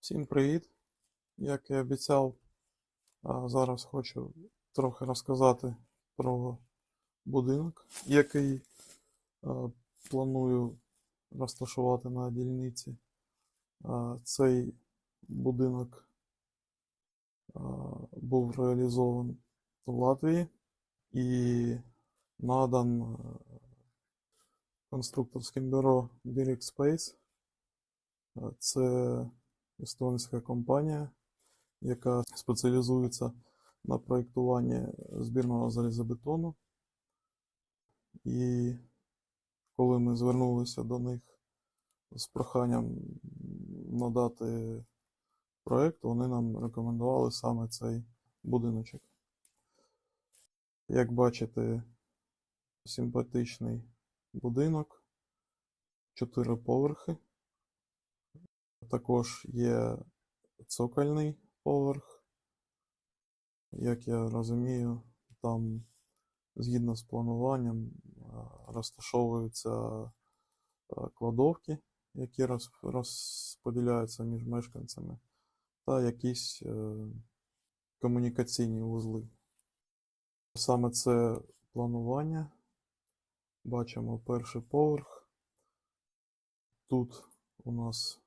Всім привіт! Як і обіцяв, зараз хочу трохи розказати про будинок, який планую розташувати на дільниці. Цей будинок був реалізований в Латвії і надан конструкторським бюро Direct Space. Це естонська компанія, яка спеціалізується на проєктуванні збірного залізобетону. І коли ми звернулися до них з проханням надати проєкт, вони нам рекомендували саме цей будиночок. Як бачите, симпатичний будинок, чотири поверхи. Також є цокольний поверх. Як я розумію, там згідно з плануванням розташовуються кладовки, які розподіляються між мешканцями, та якісь е, комунікаційні вузли. Саме це планування. Бачимо перший поверх. Тут у нас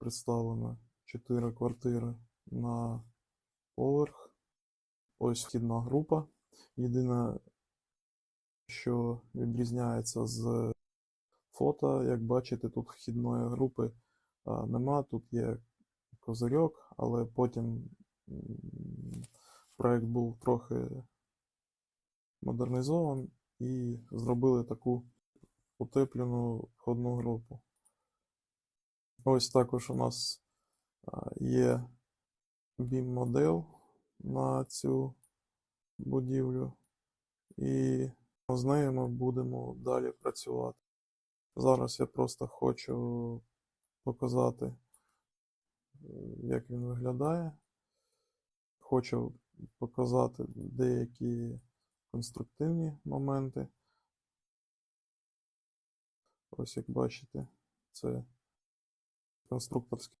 представлено 4 квартири на поверх. Ось вхідна група. Єдине, що відрізняється з фото, як бачите, тут вхідної групи нема. Тут є козирьок, але потім м, проект був трохи модернізований і зробили таку утеплену входну групу. Ось також у нас є BIM-модел на цю будівлю, і з нею ми будемо далі працювати. Зараз я просто хочу показати, як він виглядає. Хочу показати деякі конструктивні моменти. Ось як бачите, це конструкторське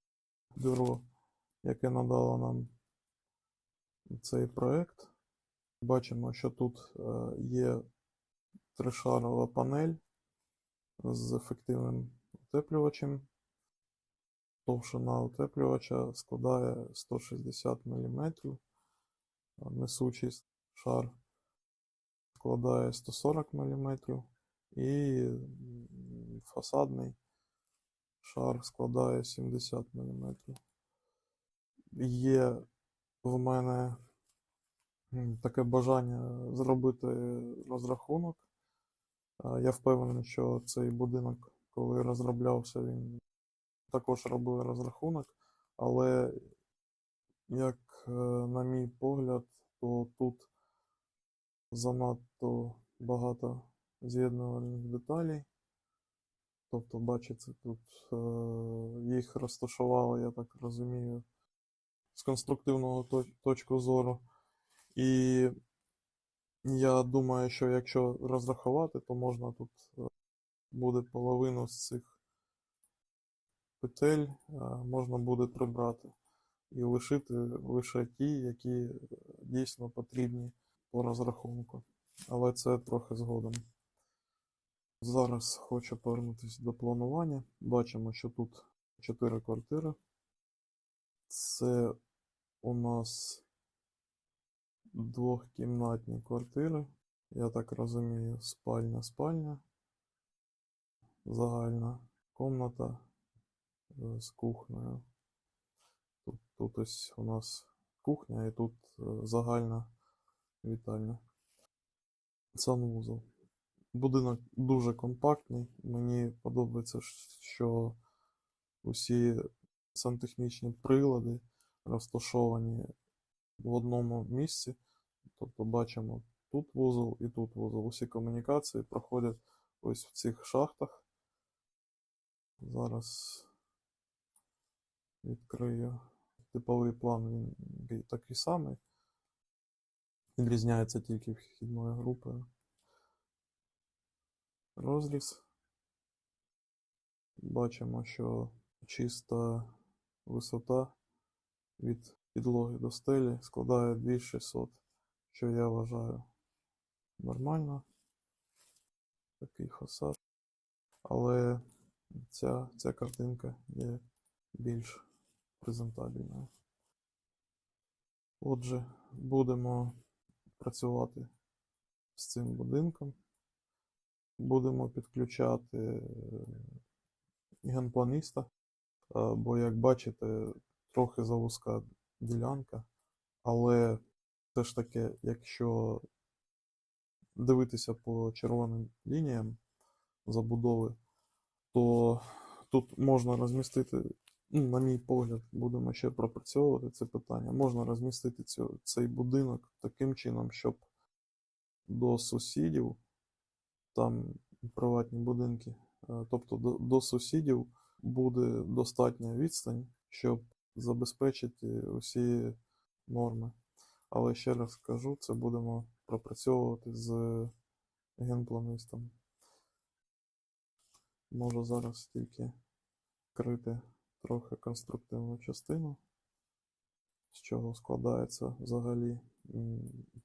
бюро, яке надало нам цей проект. Бачимо, що тут е, є тришарова панель з ефективним утеплювачем. Товщина утеплювача складає 160 мм, несучий шар складає 140 мм і фасадний шар складає 70 мм. Є в мене таке бажання зробити розрахунок. Я впевнений, що цей будинок, коли розроблявся, він також робив розрахунок, але, як е, на мій погляд, то тут занадто багато з'єднувальних деталей. Тобто, бачите, тут е, їх розташували, я так розумію, з конструктивного то- точки зору. І я думаю, що якщо розрахувати, то можна тут е, буде половину з цих петель е, можна буде прибрати і лишити лише ті, які е, дійсно потрібні по розрахунку. Але це трохи згодом. Зараз хочу повернутися до планування. Бачимо, що тут 4 квартири. Це у нас двохкімнатні квартири. Я так розумію, спальня, спальня, загальна комната е, з кухнею. Тут, тут ось у нас кухня і тут е, загальна вітальня. Санвузол. Будинок дуже компактний. Мені подобається, що усі сантехнічні прилади розташовані в одному місці. Тобто бачимо тут вузол і тут вузол. Усі комунікації проходять ось в цих шахтах. Зараз відкрию типовий план, він такий- самий. Відрізняється тільки вхідною групою. Розріз. Бачимо, що чисто висота від підлоги до стелі складає 2600, що я вважаю нормально. Такий фасад. Але ця, ця картинка є більш презентабельною. Отже, будемо працювати з цим будинком. Будемо підключати е, генпланиста, е, бо, як бачите, трохи завузька ділянка, але все ж таки, якщо дивитися по червоним лініям забудови, то тут можна розмістити, ну, на мій погляд, будемо ще пропрацьовувати це питання. Можна розмістити цю, цей будинок таким чином, щоб до сусідів, там приватні будинки, е, тобто до, до сусідів буде достатня відстань, щоб забезпечити усі норми. Але ще раз кажу, це будемо пропрацьовувати з генпланистом. Можу зараз тільки вкрити трохи конструктивну частину, з чого складається взагалі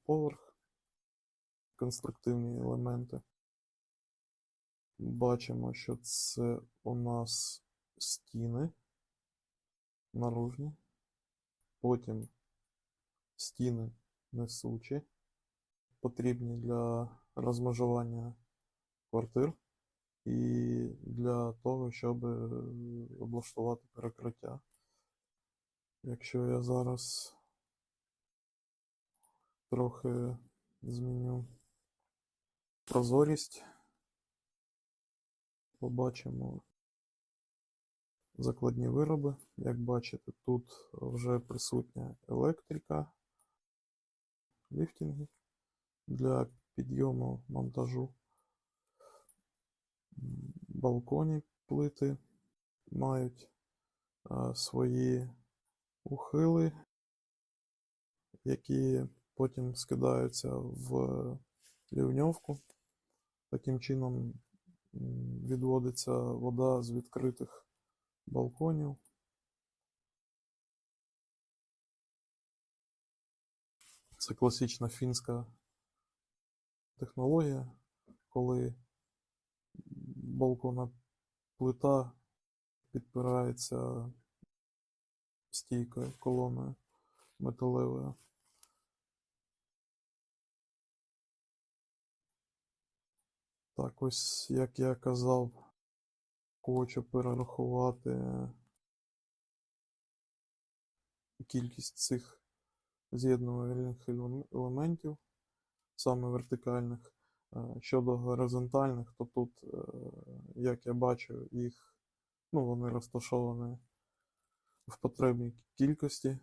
поверх, конструктивні елементи. Бачимо, що це у нас стіни наружні, потім стіни несучі, потрібні для розмежування квартир і для того, щоб е, облаштувати перекриття. Якщо я зараз трохи зміню прозорість, побачимо закладні вироби. Як бачите, тут вже присутня електрика, ліфтинги для підйому монтажу, балконі плити мають а, свої ухили, які потім скидаються в лівньовку. Таким чином відводиться вода з відкритих балконів. Це класична фінська технологія, коли балконна плита підпирається стійкою колоною металевою. Так, ось як я казав, хочу перерахувати кількість цих з'єднувальних елементів, саме вертикальних. Е, Щодо горизонтальних, то тут, е, як я бачу, їх, ну, вони розташовані в потрібній кількості.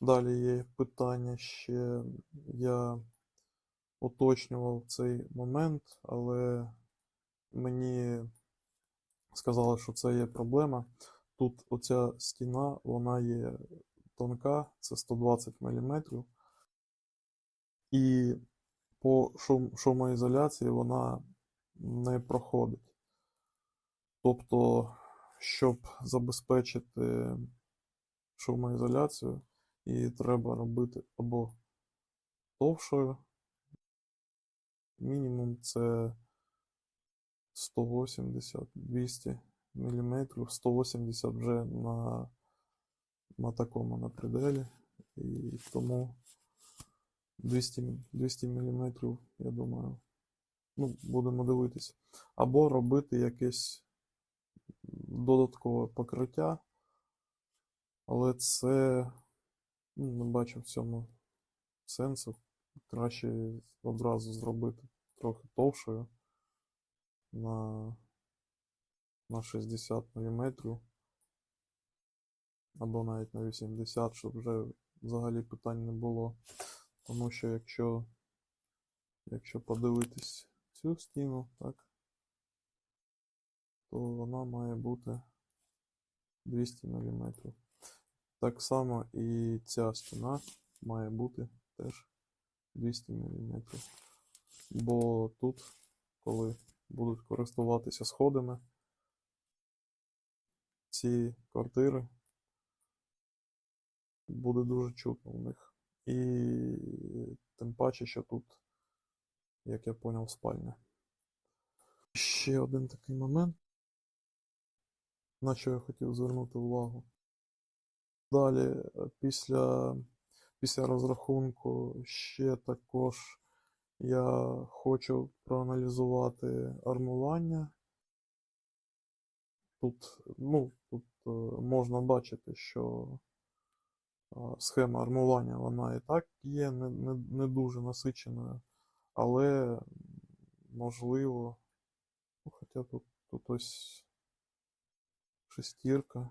Далі є питання ще, я уточнював цей момент, але мені сказали, що це є проблема. Тут оця стіна, вона є тонка, це 120 мм. І по шум, шумоізоляції вона не проходить. Тобто, щоб забезпечити шумоізоляцію, її треба робити або товщою, мінімум це 180-200 мм, 180 вже на, на такому на пределі, і тому 200, 200 мм, я думаю, ну, будемо дивитися. Або робити якесь додаткове покриття, але це не бачу в цьому сенсу. Краще одразу зробити трохи товшою на, на 60 мм або навіть на 80, щоб вже взагалі питань не було. Тому що якщо, якщо подивитись цю стіну, так, то вона має бути 200 мм. Так само і ця стіна має бути теж 200 мм. Бо тут, коли будуть користуватися сходами, ці квартири буде дуже чутно в них. І тим паче, що тут, як я поняв, спальня. Ще один такий момент, на що я хотів звернути увагу. Далі, е, після, після розрахунку, ще також я хочу проаналізувати армування. Тут, ну, тут е, можна бачити, що е, схема армування вона і так є не, не, не дуже насиченою, але можливо, ну, хоча тут, тут ось шестірка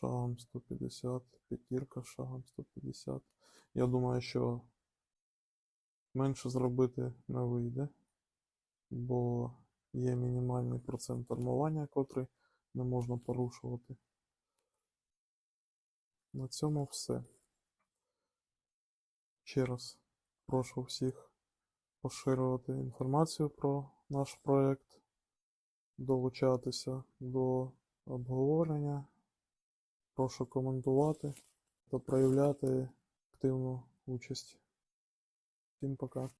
шагом 150, п'ятірка шагом 150. Я думаю, що менше зробити не вийде, бо є мінімальний процент армування, котрий не можна порушувати. На цьому все. Ще раз прошу всіх поширювати інформацію про наш проект, долучатися до обговорення. Прошу коментувати та проявляти активну участь. Всім пока.